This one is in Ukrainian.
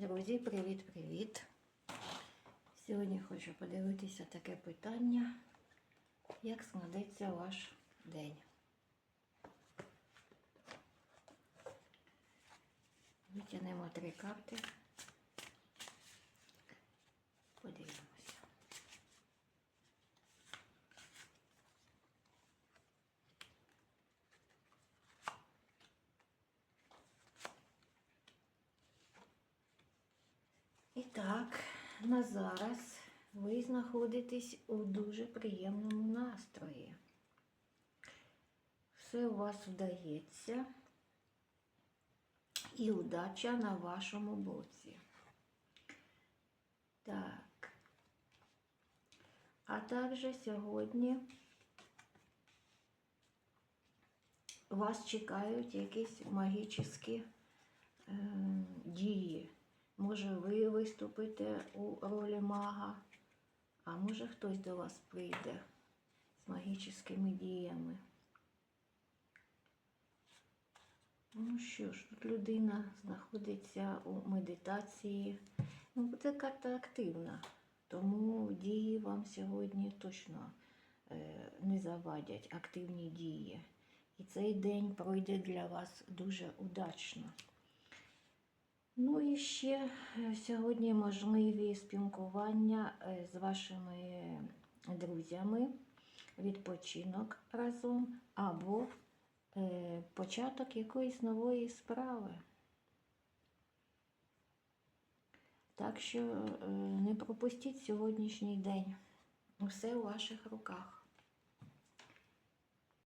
Друзі, привіт-привіт! Сьогодні хочу подивитися таке питання, як складеться ваш день. Витягнемо три карти. І так, на зараз ви знаходитесь у дуже приємному настрої. Все у вас вдається і удача на вашому боці. Так. А також сьогодні вас чекають якісь магічні е, дії. Може, ви виступите у ролі мага, а може хтось до вас прийде з магічними діями. Ну що ж, тут людина знаходиться у медитації. Ну, це карта активна, тому дії вам сьогодні точно е, не завадять, активні дії. І цей день пройде для вас дуже удачно. Ну і ще е, сьогодні можливі спілкування е, з вашими друзями, відпочинок разом або е, початок якоїсь нової справи. Так що не пропустіть сьогоднішній день. Усе у ваших руках.